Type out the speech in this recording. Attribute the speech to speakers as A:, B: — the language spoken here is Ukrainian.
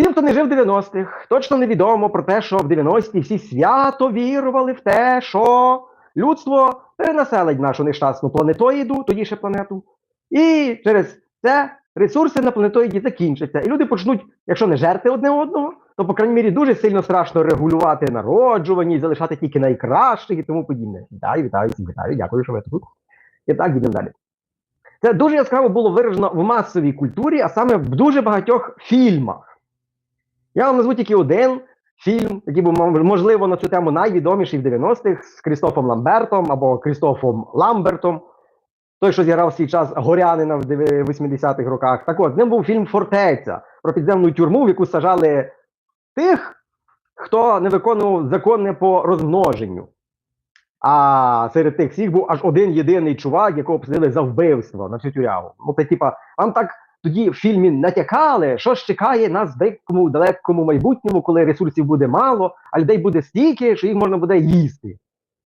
A: Всім, хто не жив в 90-х, точно невідомо про те, що в 90-ті всі свято вірували в те, що людство перенаселить нашу нещасну планетоїду, тоді ще планету, і через це ресурси на планетоїді закінчаться. І люди почнуть, якщо не жерти одне одного, то, по крайній мірі, дуже сильно страшно регулювати народжуваність, залишати тільки найкращих і тому подібне. Вітаю, вітаю, вітаю, дякую, що ви тут. І так, йдемо далі. Це дуже яскраво було виражено в масовій культурі, а саме в дуже багатьох фільмах. Я вам назву тільки один фільм, який був, можливо, на цю тему найвідоміший в 90-х з Крістофом Ламбертом або Крістофом Ламбертом. Той, що зіграв свій час горянина в 80-х роках. Так от, з ним був фільм Фортеця про підземну тюрму, в яку сажали тих, хто не виконував закони по розмноженню. А серед тих всіх був аж один єдиний чувак, якого посадили за вбивство на всю тюрягу. Ну, це типа, вам так тоді в фільмі натякали, що ж чекає нас в деякому далекому майбутньому, коли ресурсів буде мало, а людей буде стільки, що їх можна буде їсти.